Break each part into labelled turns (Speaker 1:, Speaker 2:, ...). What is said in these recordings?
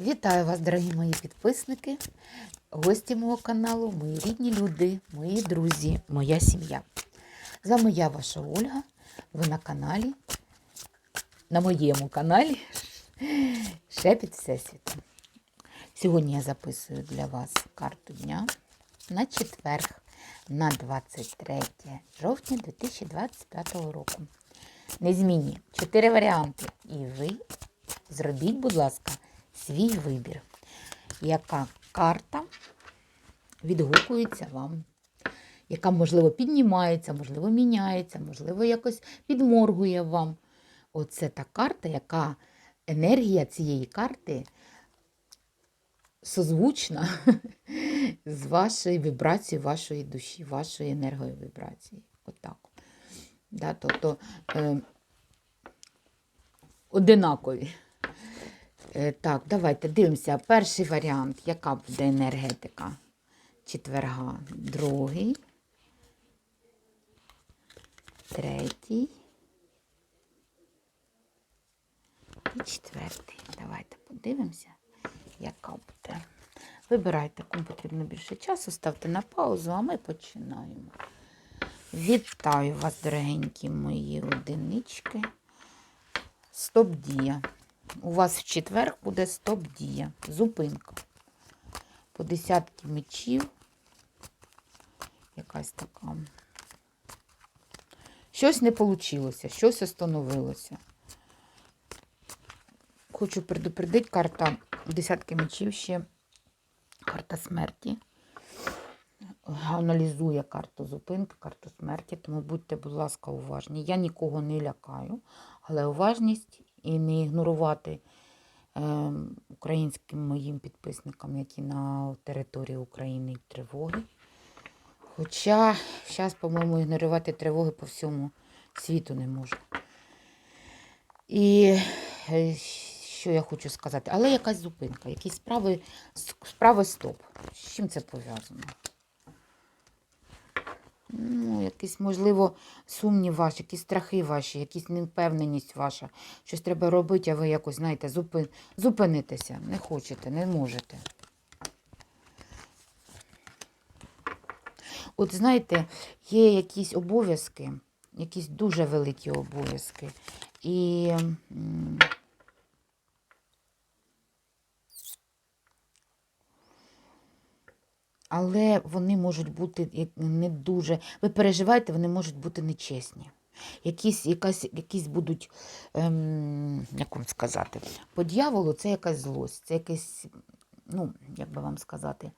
Speaker 1: Вітаю вас, дорогі мої підписники, гості мого каналу, мої рідні люди, мої друзі, моя сім'я. З вами я, ваша Ольга. Ви на каналі, на моєму каналі Шепіт Всесвіту. Сьогодні я записую для вас карту дня на четверг, на 23 жовтня 2025 року. Незмінні чотири варіанти. І ви зробіть, будь ласка, свій вибір. Яка карта відгукується вам? Яка, можливо, піднімається, можливо, міняється, можливо, якось підморгує вам. Оце та карта, яка енергія цієї карти созвучна з вашою вібрацією вашої душі, вашої енерговібрації. Отак. Да, тобто е, одинакові. Е, Так, давайте дивимося. Перший варіант, яка буде енергетика четверга, другий, третій і четвертий. Давайте подивимося, яка буде. Вибирайте, кому потрібно більше часу, ставте на паузу, а ми починаємо. Вітаю вас, дорогенькі мої одинички. Стоп-дія. У вас в четвер буде стоп-дія. Зупинка. По десятки мечів. Якась така. Щось не вийшло, щось остановилося. Хочу предупредити, карта десятки мечів ще. Карта смерті. Аналізує карту зупинки, карту смерті, тому будьте, будь ласка, уважні. Я нікого не лякаю, але уважність і не ігнорувати е, українським моїм підписникам, які на території України тривоги. Хоча зараз, по-моєму, ігнорувати тривоги по всьому світу не можна. І е, що я хочу сказати? Але якась зупинка, якісь справи, справи стоп. З чим це пов'язано? Ну, якийсь, можливо, сумнів ваш, якісь страхи ваші, якісь невпевненість ваша. Щось треба робити, а ви якось, знаєте, зупин... зупинитеся. Не хочете, не можете. От знаєте, є якісь обов'язки, якісь дуже великі обов'язки. І але вони можуть бути не дуже. Ви переживаєте, вони можуть бути нечесні. Якісь, якась, якісь будуть, ем, як вам сказати, по дьяволу це якась злость, це якась, ну, як би вам сказати,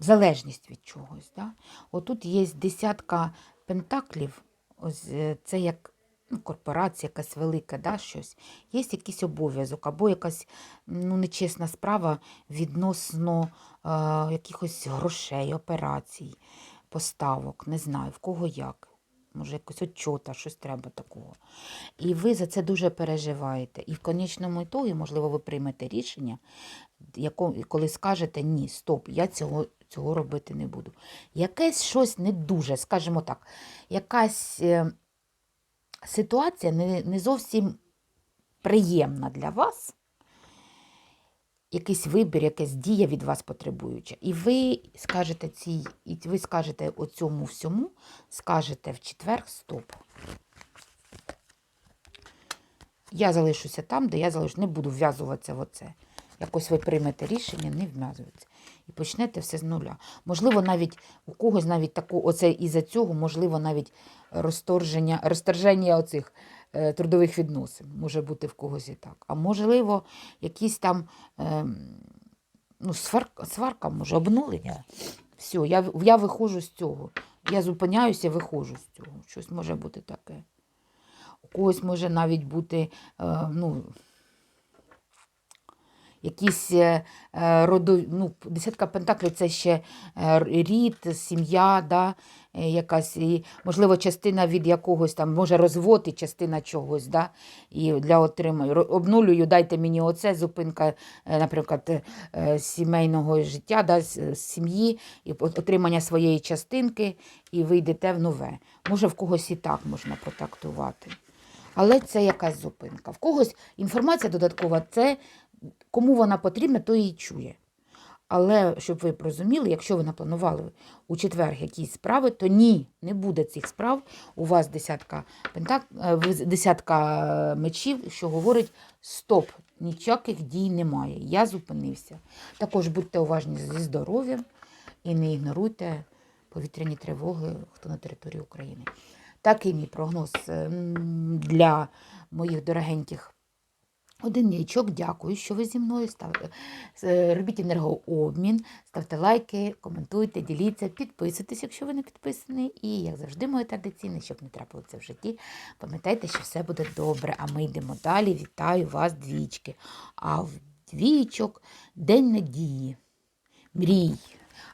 Speaker 1: залежність від чогось. Да? Отут є десятка пентаклів, ось е, це як ну, корпорація якась велика, да, щось. Є якийсь обов'язок або якась ну, нечесна справа відносно е, якихось грошей, операцій, поставок, не знаю, в кого як. Може, якось отчота, щось треба такого. І ви за це дуже переживаєте. І в конечному ітогі, можливо, ви приймете рішення, коли скажете ні, стоп, я цього, цього робити не буду. Якесь щось не дуже, скажімо так, якась е, ситуація не, не зовсім приємна для вас, якийсь вибір, якась дія від вас потребуюча. І ви скажете цій, і ви скажете оцьому всьому, скажете в четвер стоп. Я залишуся там, де я залишу, не буду вв'язуватися в оце. Якось ви приймете рішення, не вв'язується. І почнете все з нуля. Можливо, навіть у когось навіть таку, оце із-за цього, можливо, навіть розторження, розторження оцих е, трудових відносин. Може бути в когось і так. А можливо, якісь там ем, ну, сварка, сварка, може, обнулення. Все, я, я виходжу з цього. Я зупиняюся, виходжу з цього. Щось може бути таке. У когось може навіть бути, е, ну, якісь е, е, родові, ну, десятка пентаклів це ще е, рід, сім'я, да, якась, і, можливо, частина від якогось там, може, розвод і частина чогось, да, і для отримання. Обнулюю, дайте мені оце, зупинка, наприклад, сімейного життя, да, сім'ї, і отримання своєї частинки, і ви йдете в нове. Може, в когось і так можна протактувати. Але це якась зупинка. В когось інформація додаткова, це кому вона потрібна, то її чує. Але щоб ви розуміли, якщо ви напланували у четвер якісь справи, то ні, не буде цих справ. У вас десятка пентак, е, десятка мечів, що говорить стоп, ніяких дій немає. Я зупинився. Також будьте уважні зі здоров'ям і не ігноруйте повітряні тривоги, хто на території України. Такий мій прогноз ем, для моїх дорогеньких Одиничок, дякую, що ви зі мною. Е, Робіть енергообмін, ставте лайки, коментуйте, діліться, підписуйтесь, якщо ви не підписані. І, як завжди, моє традиційне, щоб не трапилося в житті, пам'ятайте, що все буде добре. А ми йдемо далі. Вітаю вас, двічки. А в двічок день надії, мрій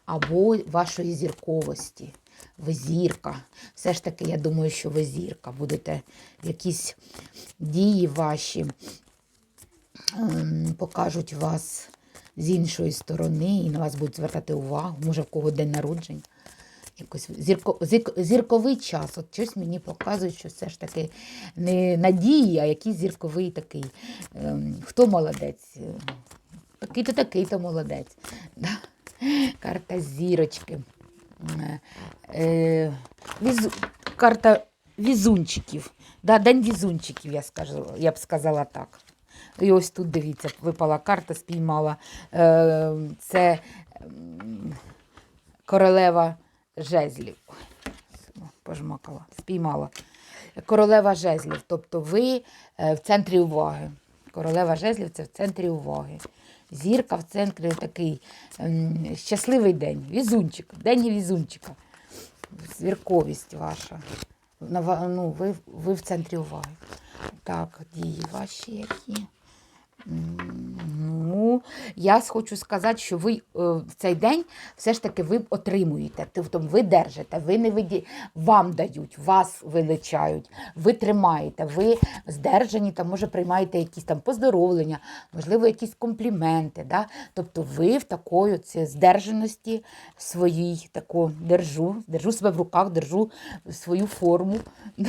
Speaker 1: або вашої зірковості. Ви зірка. Все ж таки, я думаю, що ви зірка. Будете якісь дії ваші покажуть вас з іншої сторони і на вас будуть звертати увагу. Може, в кого день народження. Якось зірко, зірк- зірковий час. От щось мені показують, що все ж таки не надії, а якийсь зірковий такий. Ем, хто молодець? Ем, Такий-то, такий-то молодець. Да? Карта зірочки. Е, візу, карта візунчиків. Да, день візунчиків, я, скажу, я б сказала так. І ось тут, дивіться, випала карта, спіймала. Е, це королева жезлів. Пожмакала, спіймала. Королева жезлів. Тобто ви е, в центрі уваги. Королева жезлів це в центрі уваги. Зірка в центрі такий ем, щасливий день. Візунчик, день візунчика. Зірковість ваша. Ну, ви, ви в центрі уваги. Так, дії ваші які. Ну, я хочу сказати, що ви е, в цей день все ж таки ви отримуєте, тобто ви держите, ви не виді... вам дають, вас величають, ви тримаєте, ви здержані, там, може, приймаєте якісь там поздоровлення, можливо, якісь компліменти. Да? Тобто ви в такої це, здержаності своїй тако держу, держу себе в руках, держу свою форму.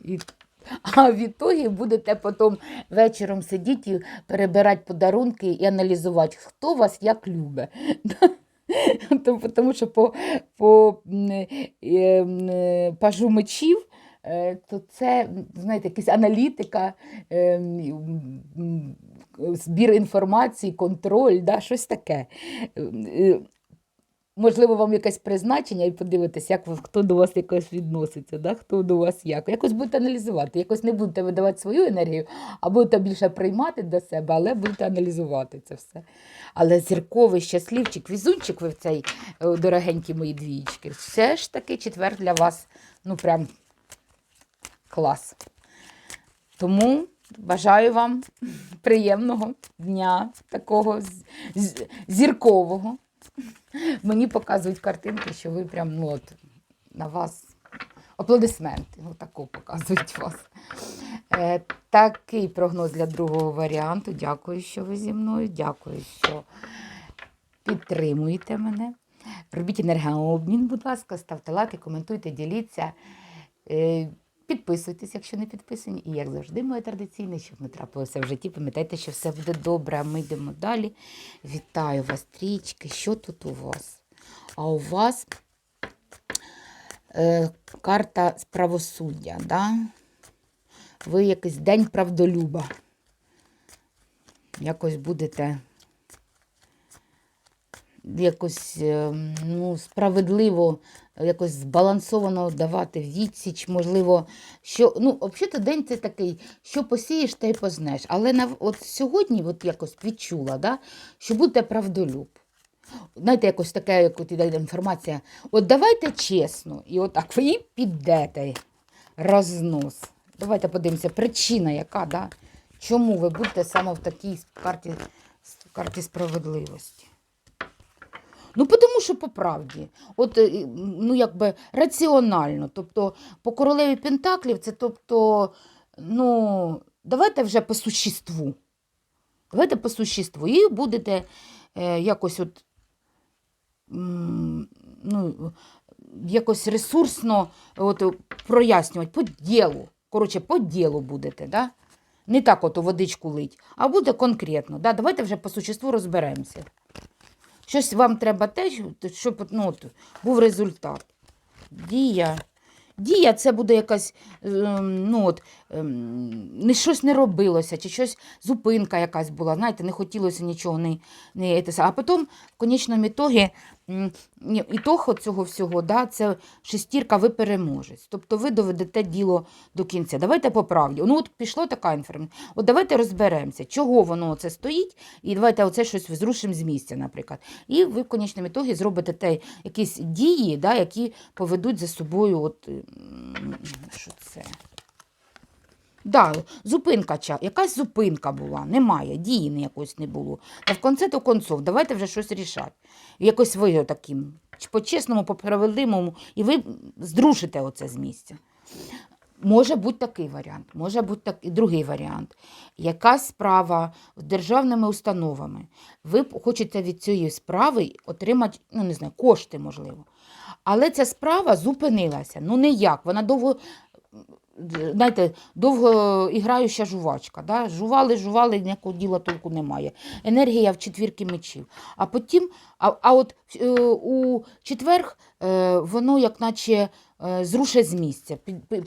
Speaker 1: І а в ітогі будете потім вечором сидіти, і перебирати подарунки і аналізувати, хто вас як любить. Тому- що по, по е, е, пажу мечів, е, то це, знаєте, якась аналітика, збір інформації, контроль, да, щось таке. Можливо, вам якесь призначення і подивитися, як хто до вас якось відноситься, да? хто до вас як. Якось будете аналізувати, якось не будете видавати свою енергію, а будете більше приймати до себе, але будете аналізувати це все. Але зірковий щасливчик, візунчик ви в цей, е, дорогенькі мої двієчки, все ж таки четвер для вас, ну прям клас. Тому бажаю вам приємного дня, такого зіркового. Мені показують картинки, що ви прям ну, от, на вас аплодисменти. Ну, тако показують вас. Е, такий прогноз для другого варіанту. Дякую, що ви зі мною. Дякую, що підтримуєте мене. Робіть енергообмін, будь ласка, ставте лайки, коментуйте, діліться. Е, Підписуйтесь, якщо не підписані. І як завжди, моє традиційне, щоб не трапилося в житті. Пам'ятайте, що все буде добре, а ми йдемо далі. Вітаю вас, трічки. Що тут у вас? А у вас е, карта з правосуддя, да? Ви якийсь день правдолюба. Якось будете якось е, ну, справедливо, якось збалансовано давати відсіч, можливо, що ну, взагалі день це такий, що посієш, те й познеш. Але на, от сьогодні от якось відчула, да, що будете правдолюб. Знаєте, якось така, як от іде інформація. От давайте чесно, і отак ви підете рознос. Давайте подивимося, причина яка, да? чому ви будете саме в такій карті, карті справедливості. Ну, тому що по правді, от, е, ну, якби раціонально. Тобто, по королеві Пентаклів, це тобто, ну, давайте вже по существу. Давайте по существу. І будете е, якось от, м, ну, якось ресурсно от, прояснювати по ділу. Коротше, по ділу будете, да? Не так от водичку лить, а буде конкретно. Да? Давайте вже по существу розберемося. Щось вам треба те, щоб ну, от, був результат. Дія. Дія це буде якась, ем, ну от, ем, не щось не робилося, чи щось зупинка якась була. Знаєте, не хотілося нічого не, не. А потім, в конечному ітогі, ітог цього всього, да, це шестірка, ви переможець. Тобто ви доведете діло до кінця. Давайте по правді. Ну, от пішло така інформація. От давайте розберемося, чого воно це стоїть, і давайте оце щось зрушимо з місця, наприклад. І ви в конечному ітогі зробите те, якісь дії, да, які поведуть за собою. От, що це? Да, зупинка, якась зупинка була, немає, дії ніякось не було. Та в конце то концов, давайте вже щось рішати. Якось ви таким, по-чесному, по-справедливому, і ви здрушите оце з місця. Може бути такий варіант, може бути так, другий варіант. Якась справа з державними установами. Ви хочете від цієї справи отримати, ну не знаю, кошти, можливо. Але ця справа зупинилася. Ну ніяк. Вона довго, знаєте, довго іграюча жувачка. Да? Жували, жували, ніякого діла толку немає. Енергія в четвірки мечів. А потім, а, а от е, у четверг е, воно як наче е, зрушить з місця.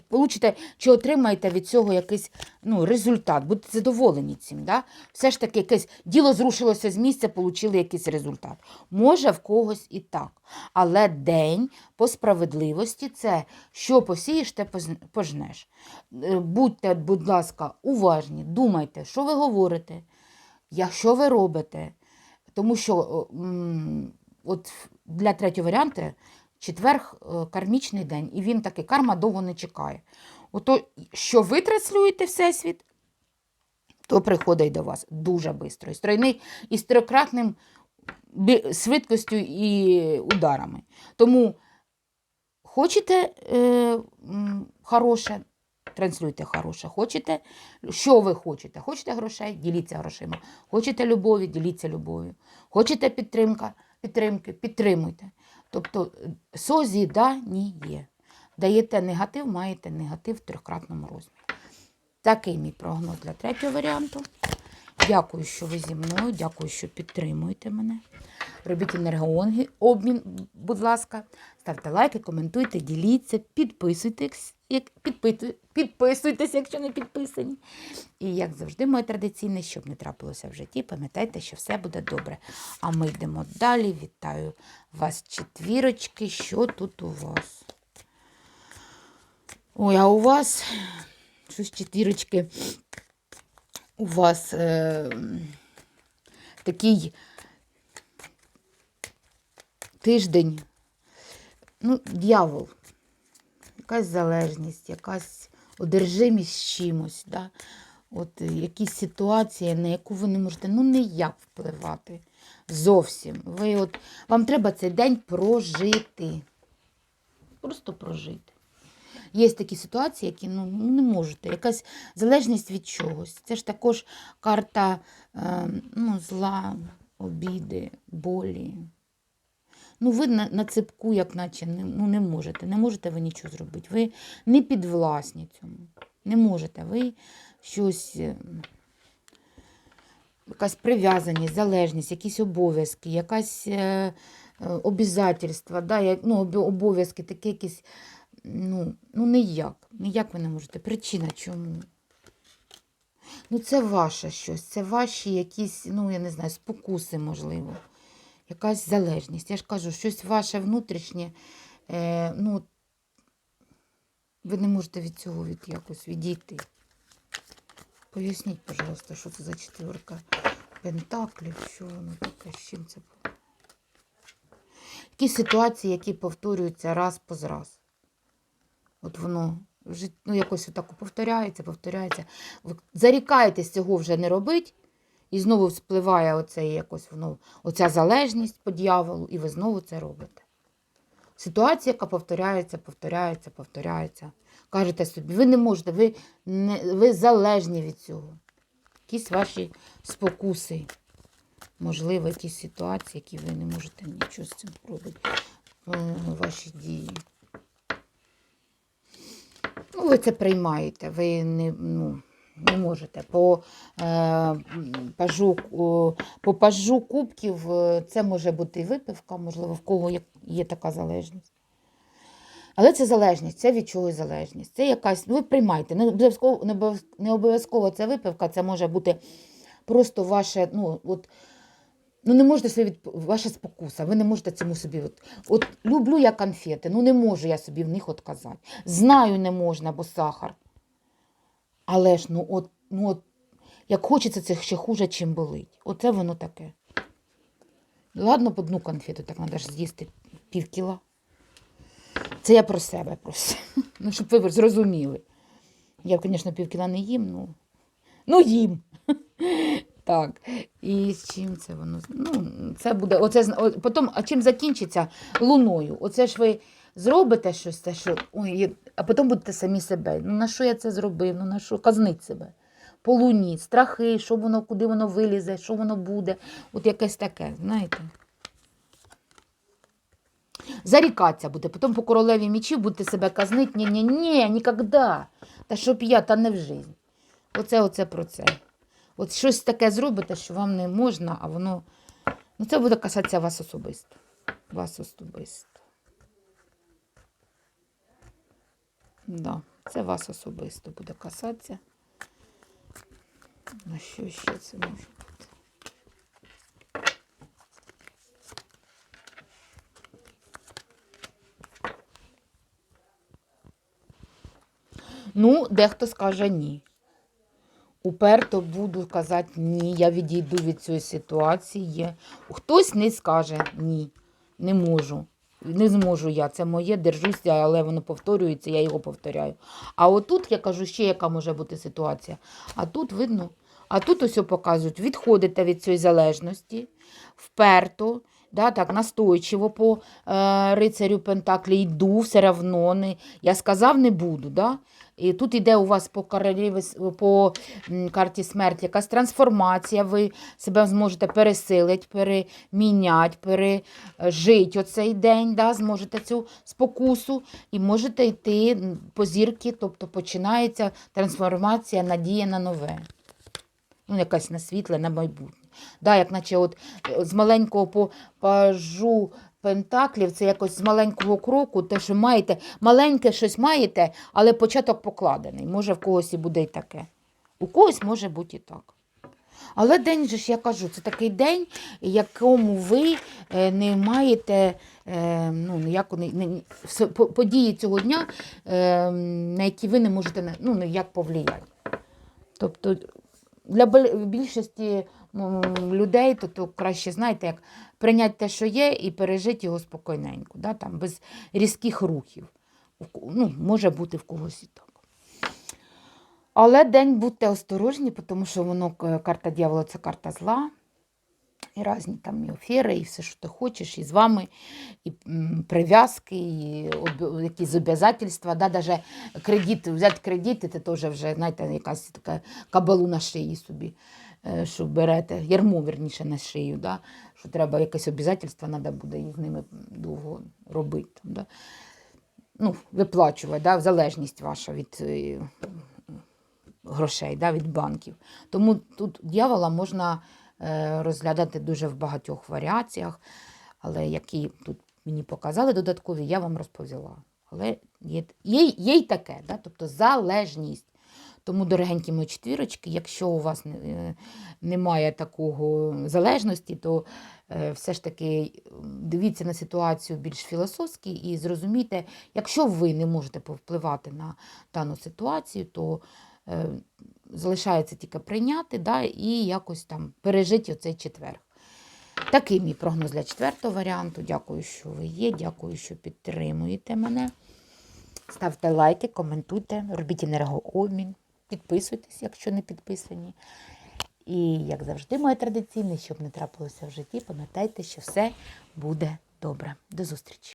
Speaker 1: Получите чи отримаєте від цього якийсь ну, результат, будете задоволені цим. Да? Все ж таки, якесь діло зрушилося з місця, отримали якийсь результат. Може, в когось і так. Але день по справедливості це що посієш, те пожнеш. Е, Будьте, будь ласка, уважні, думайте, що ви говорите, що ви робите. Тому що от для третього варіанту четверг е, кармічний день, і він таки карма довго не чекає. Ото, що ви транслюєте Всесвіт, то приходить до вас дуже швидко. І з тройни- і з трикратним швидкістю і ударами. Тому хочете е, хороше, транслюйте хороше. Хочете, що ви хочете? Хочете грошей, діліться грошима. Хочете любові, діліться любов'ю. Хочете підтримка, підтримки, підтримуйте. Тобто е, созіданіє. Даєте негатив, маєте негатив в трьохкратному розмірі. Такий мій прогноз для третього варіанту. Дякую, що ви зі мною, дякую, що підтримуєте мене. Робіть енергообмін, обмін, будь ласка. Ставте лайки, коментуйте, діліться, підписуйтесь, як, підписуйтесь, якщо не підписані. І як завжди, моє традиційне, щоб не трапилося в житті, пам'ятайте, що все буде добре. А ми йдемо далі. Вітаю вас, четвірочки. Що тут у вас? Ой, а у вас щось четвірочки. У вас е, такий тиждень, ну, дьявол, якась залежність, якась одержимість чимось, да? От е, якісь ситуації, на яку ви не можете ну ніяк впливати. Зовсім. Ви от, вам треба цей день прожити. Просто прожити. Є такі ситуації, які ну, ну, не можете. Якась залежність від чогось. Це ж також карта е, ну, зла, обіди, болі. Ну, ви на, на ципку, як наче, не, ну, не можете. Не можете ви нічого зробити. Ви не підвласні цьому. Не можете. Ви щось. е, Якась прив'язаність, залежність, якісь обов'язки, якась е, е, да, як, ну, обов'язки, такі якісь, ну, ну ніяк. Ніяк ви не можете. Причина чому? Ну, це ваше щось, це ваші якісь, ну, я не знаю, спокуси, можливо. Якась залежність. Я ж кажу, щось ваше внутрішнє, е, ну, ви не можете від цього від якось відійти. Поясніть, пожалуйста, що це за четверка пентаклів, що воно таке, з чим це було? Якісь ситуації, які повторюються раз по раз. От воно ну, якось отак повторяється, повторяється. Ви зарікаєтесь цього вже не робити, і знову спливає оце якось воно, оця залежність по дьяволу, і ви знову це робите. Ситуація, яка повторяється, повторяється, повторяється. Кажете собі, ви не можете, ви, не, ви залежні від цього. Якісь ваші спокуси, можливо, якісь ситуації, які ви не можете нічого з цим робити. ваші дії. Ну, ви це приймаєте, ви не, ну, не можете. По, е, пажу, по пажу кубків е, це може бути і випивка, можливо, в кого є, така залежність. Але це залежність, це від чогось залежність. Це якась, ну ви приймайте. Не обов'язково, не обов'яз- не обов'язково це випивка, це може бути просто ваше, ну, от, ну не можете собі від... ваша спокуса, ви не можете цьому собі. От, от люблю я конфети, ну не можу я собі в них отказати. Знаю, не можна, бо сахар. Але ж, ну от, ну от, як хочеться, це ще хуже, чим болить. Оце воно таке. Ладно, б одну конфету, так треба ж з'їсти пів кіла. Це я про себе просто. Ну, щоб ви зрозуміли. Я, звісно, пів кіла не їм, ну, ну їм. Так. І з чим це воно? Ну, це буде. Оце, потім, а чим закінчиться? Луною. Оце ж ви зробите щось, що. Ой, а потім будете самі себе. Ну на що я це зробив? Ну на що? Казнить себе. По луні, страхи, що воно, куди воно вилізе, що воно буде. От якесь таке, знаєте. Зарікатися буде, потім по королеві мічів будете себе казнить. Ні, ні, ні, ніколи. Та щоб я, та не в житті. Оце, оце про це. От щось таке зробите, що вам не можна, а воно. Ну, це буде касатися вас особисто. Вас особисто. Да, це вас особисто буде касатися. На що ще це може бути? Ну, дехто скаже ні. Уперто буду казати ні, я відійду від цієї ситуації. Хтось не скаже ні, не можу. Не зможу я, це моє, держуся, але воно повторюється, я його повторяю. А отут я кажу ще, яка може бути ситуація. А тут видно, а тут ось показують, відходите від цієї залежності, вперто, да, так, настойчиво по е, рицарю Пентаклі йду, все одно. Не, я сказав, не буду. Да? І тут йде у вас по, королеві, с- по карті смерті якась трансформація, ви себе зможете пересилити, переміняти, пережити оцей день, да, зможете цю спокусу і можете йти по зірки, тобто починається трансформація, надія на нове. Ну, якась на світле, на майбутнє. Да, як наче от е, з маленького по пажу пентаклів, це якось з маленького кроку, те, що маєте, маленьке щось маєте, але початок покладений. Може, в когось і буде і таке. У когось може бути і так. Але день же ж, я кажу, це такий день, якому ви е, не маєте е, ну, ніяко, не, події цього дня, на які ви не можете ну, ніяк повлияти. Тобто для більшості людей, то, то краще, знаєте, як прийняти те, що є, і пережити його спокійненько, да, там, без різких рухів. Ну, може бути в когось і так. Але день будьте осторожні, тому що воно карта дьявола це карта зла. І різні там і офери, і все, що ти хочеш, і з вами, і прив'язки, і якісь зобов'язательства. Да, даже кредит, взяти кредит, це теж вже, знаєте, якась така кабалу на шиї собі, е, що берете, ярмо, верніше, на шию, да, що треба якесь обов'язательство, треба буде і з ними довго робити. Да. Ну, виплачувати, да, залежність ваша від е, грошей, да, від банків. Тому тут дьявола можна е, розглядати дуже в багатьох варіаціях, але які тут мені показали додаткові, я вам розповіла. Але є, є, є й таке, да, тобто залежність. Тому, дорогенькі мої четвірочки, якщо у вас е, немає такого залежності, то е, все ж таки дивіться на ситуацію більш філософськи і зрозумійте, якщо ви не можете повпливати на дану ситуацію, то е, залишається тільки прийняти да, і якось там пережити оцей четвер. Такий мій прогноз для четвертого варіанту. Дякую, що ви є. Дякую, що підтримуєте мене. Ставте лайки, коментуйте, робіть енергообмін, підписуйтесь, якщо не підписані. І, як завжди, моє традиційне, щоб не трапилося в житті, пам'ятайте, що все буде добре. До зустрічі!